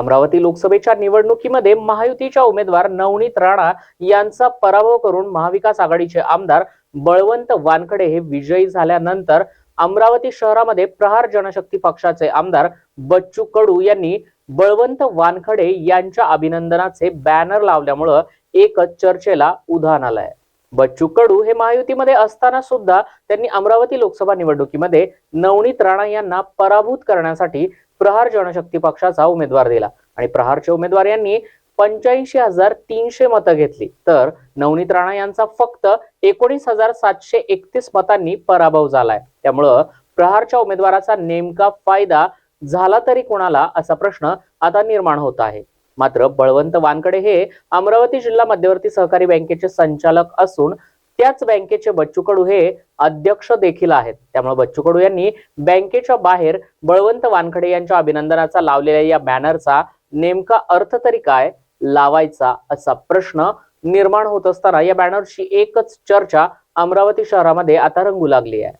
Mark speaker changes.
Speaker 1: अमरावती लोकसभेच्या निवडणुकीमध्ये महायुतीच्या उमेदवार नवनीत राणा यांचा पराभव करून महाविकास आघाडीचे आमदार बळवंत वानखडे हे विजयी झाल्यानंतर अमरावती शहरामध्ये प्रहार जनशक्ती पक्षाचे आमदार बच्चू कडू यांनी बळवंत वानखडे यांच्या अभिनंदनाचे बॅनर लावल्यामुळं एकच चर्चेला उधाण आलंय. बच्चू कडू हे महायुतीमध्ये असताना सुद्धा त्यांनी अमरावती लोकसभा निवडणुकीमध्ये नवनीत राणा यांना पराभूत करण्यासाठी प्रहार जनशक्ती पक्षाचा उमेदवार दिला. आणि प्रहारचे उमेदवार यांनी पंच्याऐंशी हजार तीनशे मतं घेतली. तर नवनीत राणा यांचा फक्त एकोणीस हजार सातशे एकतीस मतांनी पराभव झालाय. त्यामुळं प्रहारच्या उमेदवाराचा नेमका फायदा झाला तरी कोणाला असा प्रश्न आता निर्माण होत आहे. मात्र बळवंत वानकडे हे अमरावती जिल्हा मध्यवर्ती सहकारी बँकेचे संचालक असून त्याच बँकेचे बच्चू कडू हे अध्यक्ष देखील आहेत. त्यामुळे बच्चू कडू यांनी बँकेच्या बाहेर बळवंत वानखडे यांच्या अभिनंदनाचा लावलेल्या या बॅनरचा नेमका अर्थ तरी काय लावायचा असा प्रश्न निर्माण होत असताना या बॅनरची एकच चर्चा अमरावती शहरामध्ये आता रंगू लागली आहे.